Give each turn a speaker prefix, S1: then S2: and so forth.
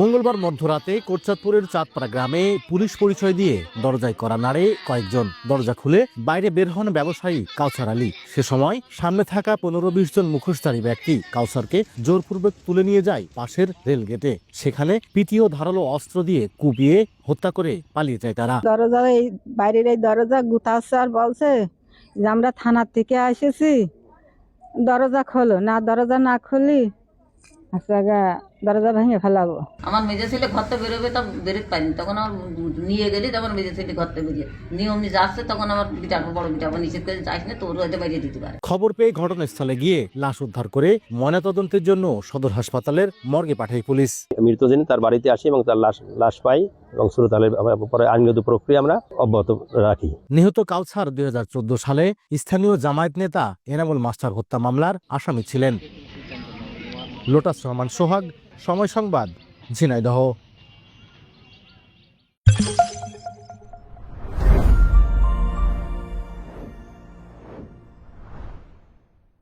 S1: মঙ্গলবার মধ্যরাতে কোটচাঁদপুরের চাঁদপাড়া গ্রামে পুলিশ পরিচয় দিয়ে দরজায় করা নাড়ে কয়েকজন। দরজা খুলে বাইরে বের হন ব্যবসায়ী কাউসার আলী। সে সময় সামনে থাকা পনেরো বিশ জন মুখোশধারী ব্যক্তি কাউসারকে জোরপূর্বক তুলে নিয়ে যায় পাশের রেল গেটে সেখানে পিটিও ধারালো অস্ত্র দিয়ে কুপিয়ে হত্যা করে পালিয়ে যায় তারা।
S2: দরজা এই বাইরের এই দরজা গুতাচ্ছে আর বলছে যে আমরা থানার থেকে এসেছি দরজা খোলো, না দরজা না খুলি দরজা ভেঙে ফেলাবো।
S3: আমার মেজে ছেলে ঘর থেকে বেরোবে তা বেরোতে পারিনি। তখন আমার নিয়ে গেলি তখন মেজে ছেলে ঘর থেকে বেরিয়ে। নিয়ম নিয়ে আসছে তখন আমার বড় নিষেধ করে যাইস না তোর হয়তো বাইরে দিতে পারে।
S1: খবর পেয়ে ঘটনাস্থলে গিয়ে লাশ উদ্ধার করে ময়নাতদন্তের জন্য সদর হাসপাতালের মর্গে পাঠায় পুলিশ।
S4: মৃত জেনে তার বাড়িতে আসি এবং তার লাশ লাশ পাই এবং সুরতালের পরে আইনগত প্রক্রিয়া আমরা অব্যাহত রাখি।
S1: নিহত কাউসার দুই সালে স্থানীয় জামায়াত নেতা এনামুল মাস্টার হত্যা মামলার আসামি ছিলেন। লোটাস রহমান সোহাগ সময় সংবাদ ঝিনাইদহ।